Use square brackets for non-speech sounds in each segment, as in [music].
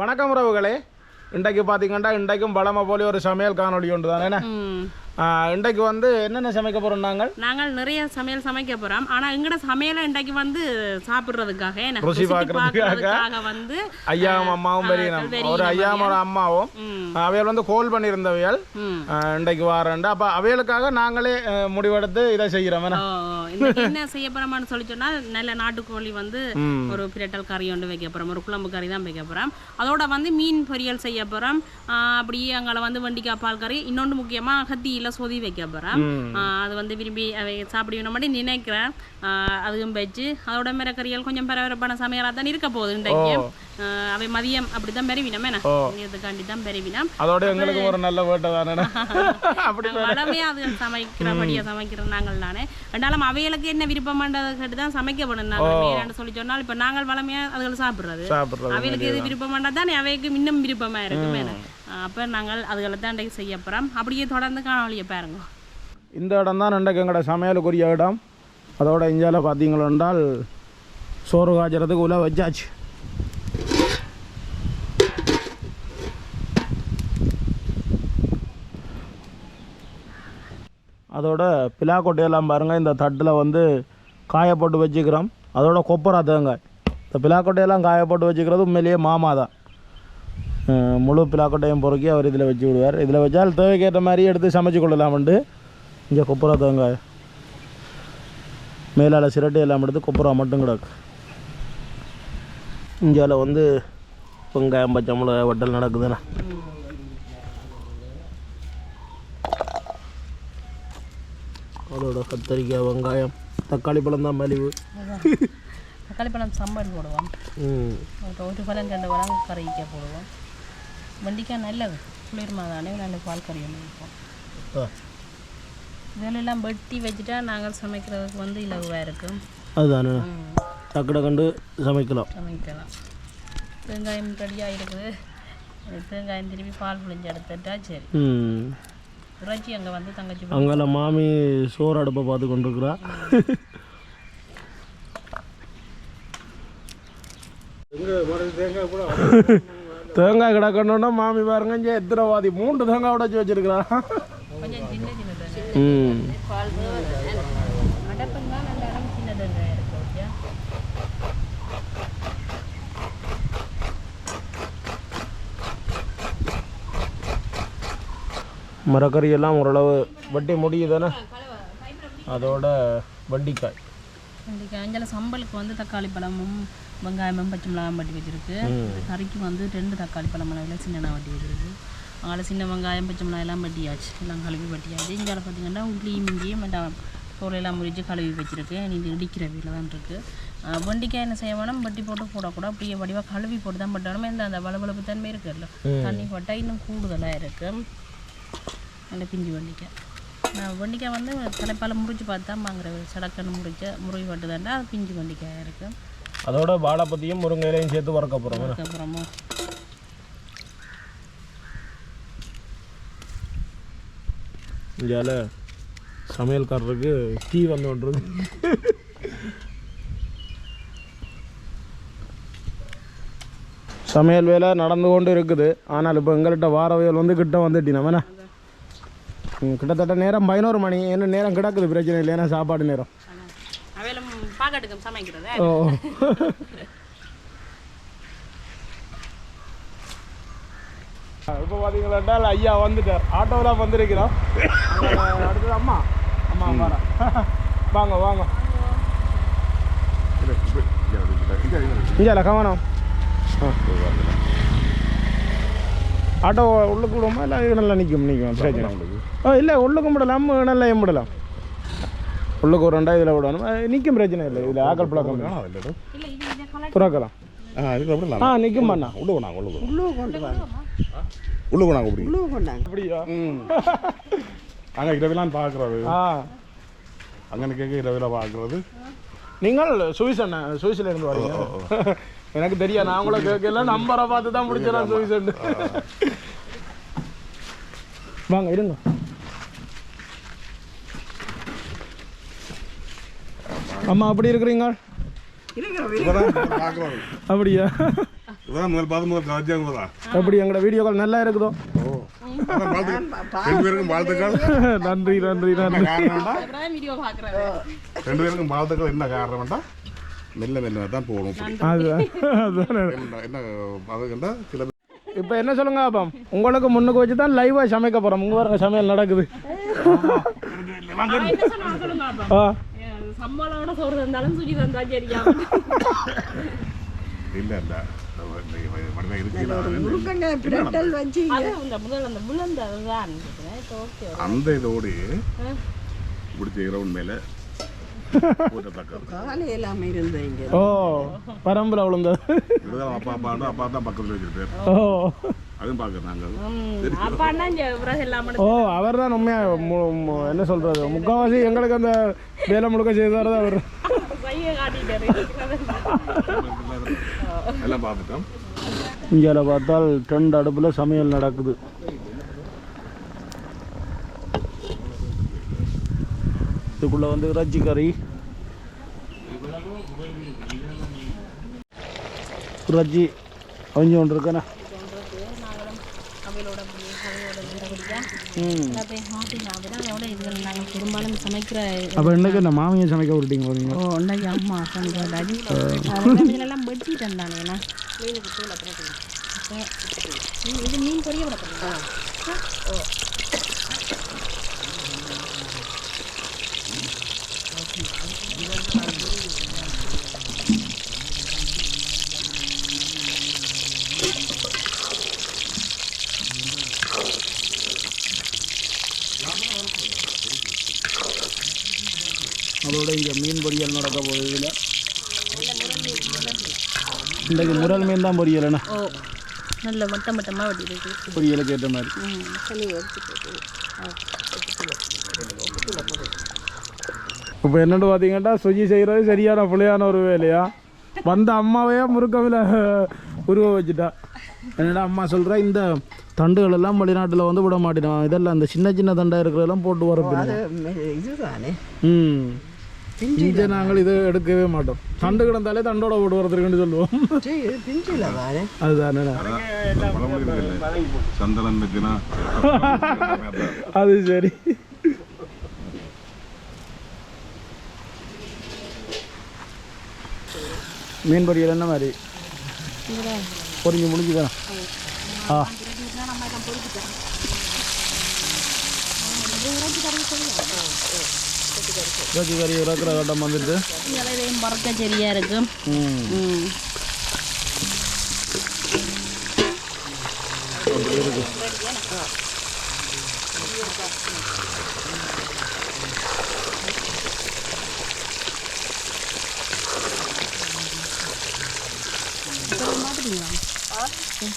வணக்கம் உறவுகளே. இன்றைக்கு பார்த்தீங்கன்னா இன்றைக்கும் பலமை போலி ஒரு சமையல் காணொலி ஒன்று தானே இன்றைக்கு வந்து என்னென்ன சமைக்க போகிறோம் நாங்கள்? நாங்கள் நிறைய சமையல் சமைக்க போறோம். ஆனா எங்கட சமையலை இன்றைக்கு வந்து சாப்பிடுறதுக்காக என்ன, ருசி பார்க்கறதுக்காக வந்து ஐயாவும் அம்மாவும் பெரிய ஒரு ஒரு அம்மாவும். அவையல் வந்து கோல் பண்ணியிருந்தவையல். இன்றைக்கு வாரண்டு அப்போ அவைகளுக்காக நாங்களே முடிவெடுத்து இதை செய்கிறோம். என்ன? செய்ய போறோம்னு சொல்லி சொன்னால் நல்ல நாட்டுக்கோழி வந்து. ஒரு பிரட்டல் கறி ஒன்று வைக்க போறோம். ஒரு குழம்பு கறி தான் வைக்க போறோம். அதோட வந்து மீன் பொரியல் செய்ய போறோம். ஆ, அப்படியே அங்கே வந்து வெண்டிக்காய் பால் கறி. இன்னொன்று முக்கியமா கத்தியில சொதி வைக்க. ஆ, அது வந்து விரும்பி அவை சாப்பிடுவேன் மட்டும் நினைக்கிறேன். அதுவும் வச்சு அதோட மிரக்கறிகள் கொஞ்சம் பரபரப்பான சமையலாக தான் இருக்க போகுது இன்றைக்கு அவை மதியம் அப்படி தான் பெருவினம். என்ன? இதுக்காண்டி தான் பெருவினம். அதோட எங்களுக்கு ஒரு நல்ல வேட்டை தானே. [laughs] அப்படி வளமையா அது சமைக்கிறபடியா சமைக்கிற நாங்கள் தானே. ரெண்டாலும் அவைகளுக்கு என்ன விருப்பமானதை கேட்டு தான் சமைக்கப்படும் நாங்கள் மீனான்னு சொல்லி சொன்னால் இப்போ நாங்கள் வளமையா அதுகள் சாப்பிடுறது. அவைகளுக்கு எது விருப்பமானது தானே அவைக்கு இன்னும் விருப்பமா இருக்கும். அப்போ நாங்கள் அதுகளை தான் இன்றைக்கு செய்ய போகிறோம் அப்படியே தொடர்ந்து காணொலியை பாருங்க. இந்த இடம் தான் இன்றைக்கு எங்களோட சமையலுக்குரிய இடம். அதோட இந்தியாவில் பார்த்தீங்களா என்றால் சோறு காய்ச்சறதுக்கு உள்ள வச்சாச்சு. அதோட பிலாக்கொட்டையெல்லாம் பாருங்கள் இந்த தட்டில் வந்து காயப்போட்டு வச்சுக்கிறோம். அதோட கொப்பரா தேங்காய். இந்த பிலாக்கொட்டையெல்லாம் கொட்டையெல்லாம் காயப்போட்டு வச்சுக்கிறது உண்மையிலேயே மாமா தான் முழு பிலாக்கொட்டையும் பொறுக்கி அவர் இதில் வச்சு விடுவார் இதில் வச்சால் தேவைக்கேற்ற மாதிரி எடுத்து சமைச்சு கொள்ளலாம்ண்டு இங்கே கொப்பரா தேங்காய் மேலால் சிரட்டை எல்லாம் எடுத்து கொப்பரா மட்டும் கிடக்கு இந்தியாவில் வந்து வெங்காயம் பச்சை மிளகாய் வட்டல் நடக்குதுண்ணா அதோட கத்தரிக்காய் வெங்காயம் தக்காளி பழம் தான் மலிவு தக்காளி பழம் சம்பல் போடுவோம் ம் ஒரு பழம் ரெண்டு பழம் கறிக்க போடுவோம் வெண்டிக்காய் நல்லது குளிர்மா தானே நல்ல பால் கறி ஒன்று வைப்போம் ஆ, இதெல்லாம் வெட்டி வச்சுட்டா நாங்கள் சமைக்கிறதுக்கு வந்து இலகுவாக இருக்கும் அதுதானே. டக்கு டக்குண்டு சமைக்கலாம். சமைக்கலாம். தேங்காயம் ரெடியாக இருக்குது. தேங்காயம் திருப்பி பால் புளிஞ்சு எடுத்துட்டா சரி. ம். இறைச்சி அங்கே வந்து தங்கச்சி அங்கே மாமி சோறு அடுப்பை பார்த்து கொண்டிருக்கிறா. தேங்காய் தேங்காய் கிடக்கணும்னா மாமி பாருங்க இங்கே எத்திரவாதி. மூன்று தேங்காய் உடச்சி வச்சிருக்கிறா ம். மரக்கறி எல்லாம் ஓரளவு வட்டி முடியுதானே அதோட வண்டிக்காய். இன்றைக்கி அஞ்சல சம்பளுக்கு வந்து தக்காளி பழமும் வெங்காயமும் பச்சை மிளகாயும் வட்டி வச்சிருக்கு. கறிக்கு வந்து ரெண்டு தக்காளி பழம் அளவில் சின்ன வட்டி வச்சிருக்கு. அதனால் சின்ன வெங்காயம் பச்சை மிளகாய் எல்லாம் வட்டியாச்சு. எல்லாம் கழுவி வட்டியாச்சு. இங்கே பார்த்தீங்கன்னா உள்ளியும் இங்கேயும் தோலையெல்லாம் முறிச்சு கழுவி வச்சிருக்கு. நீ இது இடிக்கிற வீட்டில் தான் இருக்குது வண்டிக்காய் என்ன செய்ய வேணும்? வட்டி போட்டு போடக்கூடாது. அப்படியே வடிவாக கழுவி போட்டு தான் பட்டணும் இந்த அந்த வளவளப்பு தன்மை இருக்குல்ல. தண்ணி பட்டா இன்னும் கூடுதலாக இருக்குது நல்ல பிஞ்சு வண்டிக்காய். நான் வெண்டிக்காய் வந்து தலைப்பால் முறிச்சு பார்த்து தான் வாங்குறேன் சடக்கன்னு முறிச்ச முறிவு பட்டுதாண்டா அது பிஞ்சு வெண்டிக்காய் இருக்குது அதோட வாழைப்பத்தியும் முருங்கையிலையும் சேர்த்து வறக்க போகிறோம் இந்தியாவில் சமையல்காரருக்கு டீ வந்து கொண்டிருக்கு. சமையல் வேலை நடந்து கொண்டு இருக்குது. ஆனால் இப்போ எங்கள்கிட்ட வாரவியல் வந்து கிட்ட வந்துட்டி நம்ம என்ன? ம், கிட்டத்தட்ட நேரம் பதினோரு மணி. என்ன நேரம் கிடக்குது? பிரச்சனை இல்லை. ஏன்னா சாப்பாடு நேரம். பாக்கட்டுக்கும் சமைக்கிறதே. இப்போ பார்த்தீங்களா ஐயா வந்துட்டார். ஆட்டோவில் வந்திருக்கிறோம். அடுத்தது அம்மா. அம்மா வர வாங்க வாங்க. இங்கே கவனம். ஆட்டோ உள்ளுக்கு விடுவோமா இல்லை நல்லா நிற்கும் நிற்கும் பிரச்சனை. ஓ இல்லை உள்ளுக்கு விடலாம் நல்லா விடலாம் உள்ளுக்கு ஒரு ரெண்டாயிரம் இதில் விடணும் நிற்கும் பிரச்சனை இல்லை. இதில் ஆக்கள் பழக்கம் துறக்கலாம். ஆ நிற்கும் பண்ணா உள்ளுக்கு நாங்கள் உள்ளுக்கு உள்ளுக்கு நாங்கள் அப்படி. அப்படியா? [laughs] அங்கே இரவிலாம் பார்க்குறது. ஆ. அங்கே கேட்க இரவில பார்க்குறது? நீங்கள் சுவிஸ் அண்ணா சுவிஸ்ல இருந்து வரீங்க. [laughs] எனக்கு தெரியும் நான் கூட கேட்கல. நம்பரை பார்த்து தான் பிடிச்சேன் சுவிஸ் வாங்க இருங்க. அம்மா அப்படி இருக்கிறீங்க? அப்படியா? இதான் முதல் பார்த்து முதல் ராஜ்யாங்க அப்படி எங்களோட வீடியோக்கள் நல்லா இருக்குதோ? அதான் ரெண்டு பேருக்கும் வாழ்த்துக்கள் நன்றி நன்றி நன்றி. காரணம்டா வீடியோ பார்க்குறது ரெண்டு பேருக்கும் வாழ்த்துக்கள் என்ன காரணம்டா மெல்ல மெல்ல தான் போகணும் அதுதான். என்ன என்ன சில பேர் இப்போ என்ன சொல்லுங்க அப்போ உங்களுக்கு முன்னுக்கு வச்சு தான் லைவாக சமைக்க போகிறோம் உங்கள் பாருங்க சமையல் நடக்குது. ஆ. சம்பளோட சோறு தந்தாலும் சுஜி தந்தா சரியா? இல்ல இல்ல. அந்த முதல் அந்த விழுந்ததுதான். ஓகே அந்த இதோடு இப்படி செய்கிற உண்மையில கூட்டத்தக்கது காலை எல்லாம் இருந்தீங்க ஓ பரம்பில் விழுந்தது. அப்பா அப்பா அப்பா தான் பக்கத்தில் வச்சிருப்பார் ஓ. அதுவும் எல்லாம் ஓ அவர் தான் உண்மையாக என்ன சொல்கிறது முக்கால்வாசி எங்களுக்கு அந்த வேலை முழுக்க செய்தார் அவர். கையை காட்டிட்டாரு. எல்லாம் பார்த்துட்டோம். இங்கே பார்த்தால் ரெண்டு அடுப்பில் சமையல் நடக்குது. இதுக்குள்ளே வந்து இறைச்சி கறி இறைச்சி அவிஞ்சு கொண்டு இருக்கேண்ணா பெரும்பாலும் சமைக்கிற அப்போ இன்னைக்கு மாமியை சமைக்க விட்டீங்க நீங்கள் ஓ அம்மா சமைக்கிறாடி இதெல்லாம் இது மீன் பொரிய விட ஓ அதோட இங்கே மீன் பொரியல் நடக்க போகுது இதில் முரல் மீன் தான் பொரியல்ண்ணா. ஓ நல்ல மட்டம் மட்டமாக வெட்டி இருக்கு பொரியலுக்கு ஏற்ற மாதிரி. இப்போ என்னென்னு பார்த்தீங்கன்னா சுஜி செய்கிறது சரியான புள்ளையான ஒரு வேலையா? வந்த அம்மாவையே முறுக்கவில் உருவ வச்சுட்டா. என்னடா அம்மா சொல்கிறா இந்த தண்டுகள் எல்லாம் வெளிநாட்டில் வந்து விட மாட்டேன் இதெல்லாம் இந்த சின்ன சின்ன தண்டாக இருக்கிறதெல்லாம் போட்டு இதுதானே. ம். இங்கே நாங்கள் இதை எடுக்கவே மாட்டோம். தண்டு கிடந்தாலே தண்டோட போட்டு வரதுக்குன்னு சொல்லுவோம் அதுதானே. சந்தனம் [laughs] அது சரி. மீன் பொரியல் என்ன மாதிரி? பொரிஞ்சு முடிஞ்சுதா? ஆ. இறச்சி கறி இறக்குற கட்டம் வந்துட்டு இதையும் மறக்க சரியா இருக்கு. ம். ம்.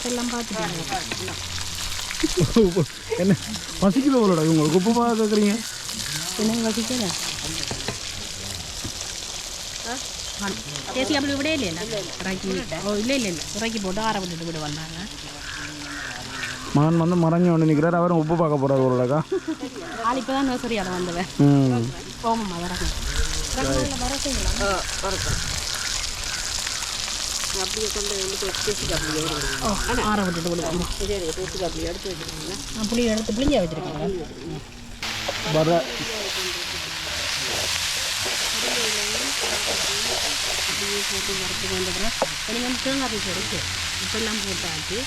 எல்லாம் பார்த்துட்டீங்க என்ன பசிக்குது உங்களுக்கு உப்பு பார்க்க கேட்குறீங்க என்ன வசிக்கல ஏசி அப்படி விட இல்லையா இறக்கி ஓ இல்லை இல்லை இல்லை இறக்கி போட்டு ஆற விட்டுட்டு விட வந்தாங்க மகன் வந்து மறைஞ்சு ஒன்று நிற்கிறார் அவரும் உப்பு பார்க்க போகிறார் போலடாக்கா ஆள் இப்போ தான் நர்சரியால் வந்தவன் ம் போகணுமா வரணும் அப்படியே கொண்டு வந்து பேசி அப்படியே ஆற விட்டுட்டு பேசி அப்படியே எடுத்து வச்சுருக்கீங்க அப்படி எடுத்து பிள்ளைங்க வச்சுருக்காங்க வர. போட்டு வறுத்து கொண்டுக்கிறேன் எனக்கு வந்து தேங்காய் பீஸ் இருக்கு இப்பெல்லாம் போட்டாச்சு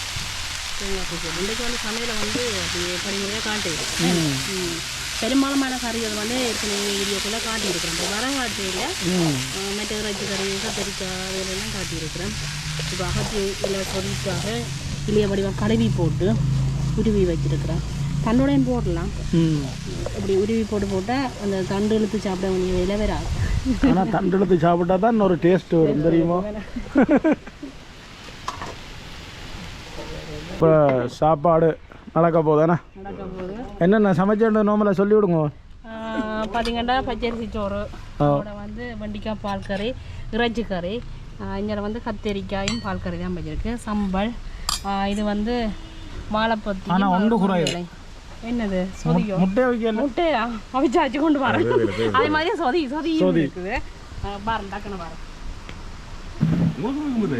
தேங்காய் பீஸ் இன்றைக்கு வந்து சமையலை வந்து அப்படியே படிமுறையாக காட்டியிருக்கேன். பெரும்பாலுமான கறிகள் வந்து ஏற்கனவே வீடியோக்குள்ளே காட்டியிருக்கிறேன். இப்போ வரங்காட்டியில் மற்ற இறைச்சி கறி கத்திரிக்காய் அதெல்லாம் காட்டியிருக்கிறேன். இப்போ அகத்தி இல்லை பொருளுக்காக இளைய வடிவம் கழுவி போட்டு உருவி வச்சிருக்கிறேன் தண்டோடையும் போடலாம். ம். இப்படி உருவி போட்டு போட்டால் அந்த தண்டு இழுத்து சாப்பிட கொஞ்சம் விலை வராது ஆனால் தண்டெடுத்து சாப்பிட்டா தான் இன்னொரு டேஸ்ட் வரும் தெரியுமா? இப்போ சாப்பாடு நடக்க போதானே என்னென்ன சமைச்சேன்னு நோமலை சொல்லி விடுங்க. பார்த்தீங்கன்னா பச்சரிசி சோறு வந்து வெண்டிக்காய் பால் கறி இறைச்சி கறி இங்கே வந்து கத்தரிக்காயும் பால் கறி தான் வச்சிருக்கு. சம்பல் இது வந்து வாழைப்பத்தி ஆனா ஒன்று குறையுது. என்னது? சொதியோ? முட்டையை? வைக்கல முட்டையா அவிச்சாச்சு கொண்டு வரேன் அதே மாதிரி சொதி சொதி இருக்குது பாருங்க டக்குன்னு பாருங்க முட்டை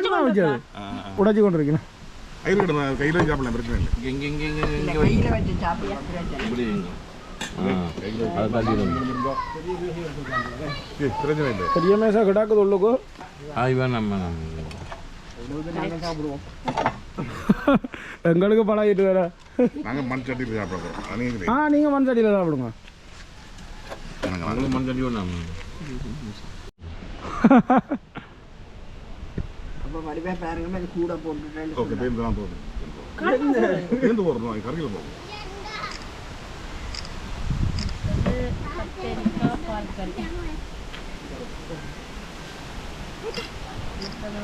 முட்டை உடைச்சி கொண்டு கையில் சாப்பிடலாம் பிரச்சனை இல்லை இங்க இங்க இங்க இங்க வச்சு பெரிய மேசா கிடாக்குது உள்ளுக்கு நம்ம. [laughs] எங்களுக்கு பழகிட்டு வேற. நாங்கள் மண் சட்டியில் சாப்பிட போகிறோம் நீங்கள் ஆ நீங்கள் மண் சட்டியில் சாப்பிடுங்க. மண் மாதிரி கூட தேர்ந்து போடுறோம்.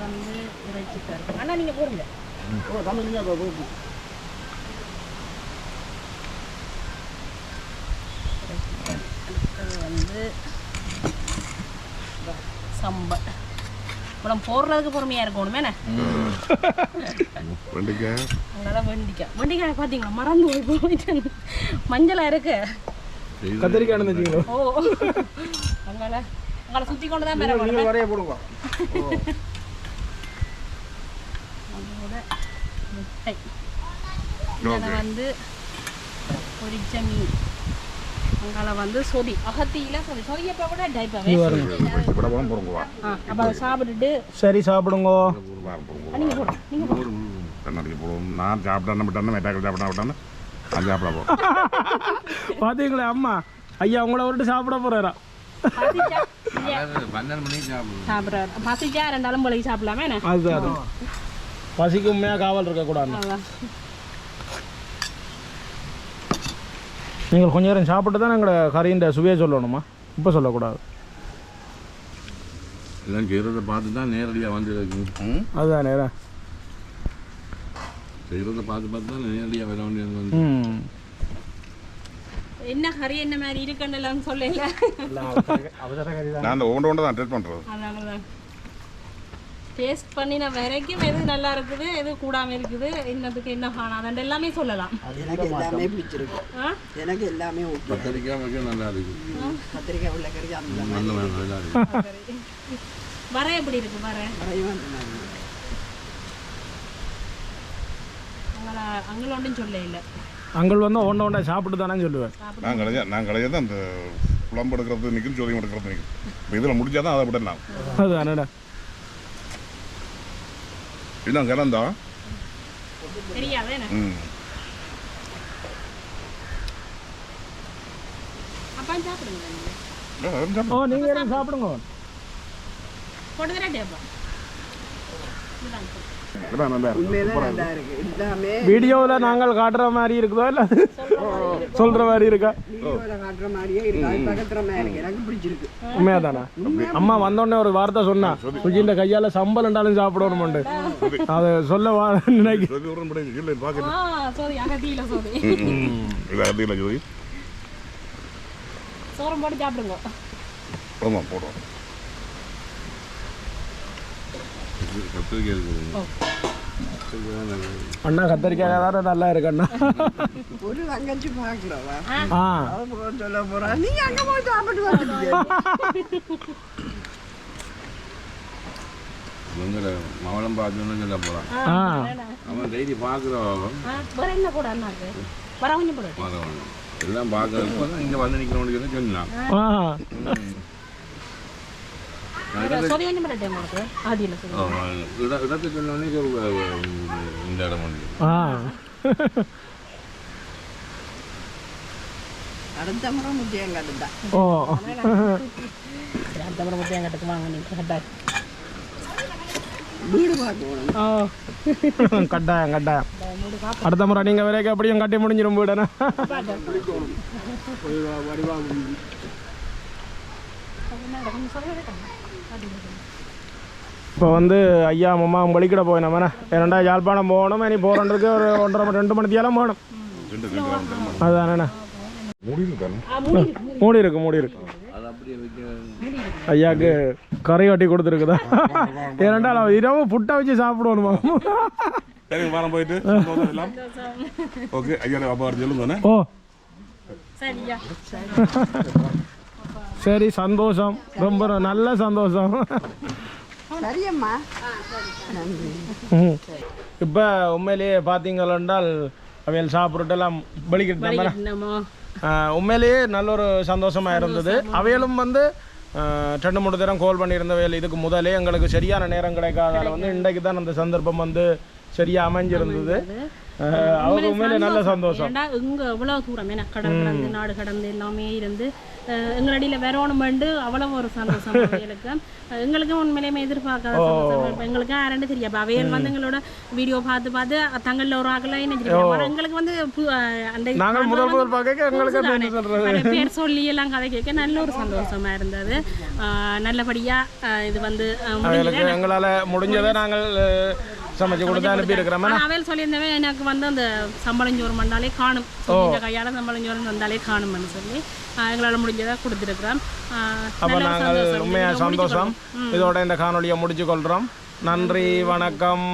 வந்து இறைச்சி கறி அண்ணா நீங்கள் போடுங்க. வந்து போடுறதுக்கு பொறுமையாக இருக்கணும் வெண்டைக்காய் அங்கெல்லாம் வெண்டிக்காய் வெண்டிக்காய் பார்த்தீங்களா மறந்து போய் போயிட்டு மஞ்சளாக இருக்கு கத்திரிக்காய் ஓ அங்கால அங்கால சுற்றி கொண்டு தான் பெற வேணும் வரைய போடுங்க அதோட முட்டை. இதில் வந்து பொரிச்ச மீன். அங்கால வந்து சொதி. அகத்தியில சொதி. சொதியப்போ கூட ஆ அப்போ சாப்பிட்டுட்டு சரி சாப்பிடுங்க. நீங்கள் போடுங்க. நீங்கள் போடுங்க. நான் சாப்பிட்டேன் விட்டானே மெட்டாக்கள் சாப்பிட்டா விட்டானே சாப்பிட போகிறோம் [laughs] பார்த்தீங்களே அம்மா? ஐயா உங்களை விட்டு சாப்பிட அதாவது பன்னெண்டு மணிக்கு சாப்பிடுவோம். சாப்பிட்றாரு. பசிச்சா ரெண்டாலும் போலி சாப்பிடலாமே என்ன? அதுதான் அது பசிக்கு உண்மையாக காவல் இருக்கக்கூடாது. நீங்கள் கொஞ்ச நேரம் சாப்பிட்டு தான் எங்களோட கறியின் சுவையை சொல்லணுமா? இப்போ சொல்லக்கூடாது. எல்லாம் செய்கிறத பார்த்து தான் நேரடியாக வந்து. அதுதான் நேரம் செய்கிறத பார்த்து பார்த்து தான் நேரடியாக வர வேண்டியது வந்து. என்ன கறி என்ன மாதிரி இருக்குன்னு சொல்லல. நான் அந்த ஒன்று ஒன்று தான் டெஸ்ட் பண்ணுறது அதனாலதான். டேஸ்ட் பண்ணின வரைக்கும் எது நல்லா இருக்குது எது கூடாம இருக்குது என்னதுக்கு என்ன காணாது எல்லாமே சொல்லலாம். அது எனக்கு எல்லாமே பிடிச்சிருக்கு? எனக்கு எல்லாமே ஓகே. கத்திரிக்காய் நல்லா இருக்கு கத்திரிக்காய் உள்ள கறி அந்த இருக்கு வர எப்படி இருக்கு வர மாதிரி அங்கே ஒன்றும் சொல்ல இல்லை. அங்கள் வந்து ஒன்றை ஒன்றை சாப்பிட்டு தானே சொல்லுவேன். நான் கலைஞ்சா நான் கலைஞ்சது அந்த குழம்பு எடுக்கிறது நிற்கும் சோதியம் எடுக்கிறது நிற்கும் இப்போ இதில் முடிஞ்சால் தான் அதை விடலாம் கிடந்தா தெரியாதே என்ன ம். அப்பா சாப்பிடுங்க. நீங்க. சாப்பிடு. எதுவும் சாப்பிடுங்க. போட்டு தரேன் அப்பா. வீடியோவில் நாங்கள் காட்டுற மாதிரி இருக்குதோ இல்லை? சொல்கிற மாதிரி இருக்கா? வீடியோல காட்டுற மாதிரியே இருக்கு? அது பக்கத்துல மாதிரி இருக்கு எனக்கு பிடிச்சிருக்கு. உண்மையா தானே அம்மா வந்தோடனே ஒரு வார்த்தை சொன்னா சுஜின்ற கையால் சம்பல் இருந்தாலும் சாப்பிடணும்ண்டு. அதை சொல்ல வா நினைக்க ஜோதி ஒரு முறை இல்லை பார்க்க ஆ சோதி அகத்தியில் சோதி இது அதில் ஜோதி. சோரம் போட்டு சாப்பிடுங்க. ஆமாம் போடுவோம் கத்திரிக்காய் இருக்குது கத்திரிக்காய் நல்லா இருக்கு. அண்ணா கத்திரிக்காய் தானே நல்லா இருக்கு அண்ணா. ஒரு தங்கச்சி பாக்குறவா ஆ. அவ போக சொல்ல போறா. நீங்க அங்க போய் சாப்பிட்டு மவளம் பார்த்துன்னு சொல்ல போகிறான் ஆ. அவன் டெய்லி பார்க்குறவன் வேற என்ன போட அண்ணாக்கு வர கொஞ்சம் போடு. எல்லாம் பார்க்கறதுக்கு இங்கே வந்து நிற்கிறவனுக்கு சொன்னான் ஆ சோதி கொஞ்சம் போட டைம் உங்களுக்கு ஆதியில் சோதி இட இடத்தை சொன்னோடனே இந்த இடம் வந்து ஆ. அடுத்த முறை முத்தியம் கட்டுதா. ஓ. அடுத்த முறை எங்கிட்ட வாங்க நீங்கள் வீடு பார்க்கணும் கட்டாயம் கட்டாயம். அடுத்த முறை நீங்கள் வரைக்கும் அப்படியும் கட்டி முடிஞ்சிடும் போயிடனே இப்போ வந்து ஐயா அம்மா வலிக்கிட போயினோம் ஏன்னா யாழ்ப்பாணம் போகணும்? இனி போகிறதுக்கு ஒரு ஒன்றரை மணி ரெண்டு மணித்தியாலும் போகணும். ரெண்டு ரெண்டு அதுதானே மூடி இருக்கு மூடி இருக்கு. அது அப்படியே வைக்க ஐயாக்கு கறி கட்டி கொடுத்துருக்குதா? அவன் இரவு புட்டை வச்சு சாப்பிடுவோம் சரி வாரம் போயிட்டு. சந்தோஷம். எல்லாம் ஓகே ஐயா அப்பா சொல்லுங்க தானே ஓ. சரியா. சரி சந்தோஷம். ரொம்ப நல்ல சந்தோஷம். இப்போ உண்மையிலேயே பார்த்தீங்களென்றால் அவைகள் சாப்பிட்டுட்டெல்லாம் வெளிக்கிட்டு என்னமோ உண்மையிலேயே நல்ல ஒரு சந்தோஷமாக இருந்தது. அவைகளும் வந்து ரெண்டு மூணு தரம் கால் பண்ணியிருந்தவைகள் இதுக்கு முதலே எங்களுக்கு சரியான நேரம் கிடைக்காதால வந்து இன்றைக்கு தான் அந்த சந்தர்ப்பம் வந்து சரியாக அமைஞ்சிருந்தது. அவங்க உண்மையிலே நல்ல சந்தோஷம். இங்க எவ்வளவு தூரம் கடல் கடந்து நாடு கடந்து எல்லாமே இருந்து எங்களடியில வரணும் வேண்டு அவ்வளவு ஒரு சந்தோஷம் [laughs] அவைகளுக்கு அஹ், எங்களுக்கும் உண்மையிலேயுமே எதிர்பார்க்காத சந்தோஷம் இப்ப எங்களுக்கு. யாருன்னு அப்ப அவையல் வந்து எங்களோட வீடியோ பார்த்து பார்த்து தங்கள்ல ஒரு ஆகல என்ன எங்களுக்கு வந்து அந்த எங்களுக்கு பேர் [laughs] சொல்லி எல்லாம் கதை கேட்க நல்ல ஒரு சந்தோஷமா இருந்தது. அஹ், நல்லபடியா அஹ், இது வந்து முடிஞ்சது. நாங்கள் சமைச்சு கொடுத்து அனுப்பியிருக்கிறோம் அவள் சொல்லியிருந்தவன் எனக்கு வந்து அந்த சம்பளஞ்சோறு வந்தாலே காணும். கையால சம்பளஞ்சோறு வந்தாலே காணும்னு சொல்லி எங்களால முடிஞ்சதை கொடுத்துருக்குறோம். அப்போ நாங்கள் உண்மையாக சந்தோஷம். இதோட இந்த காணொலியை முடிச்சு கொள்கிறோம் நன்றி வணக்கம்.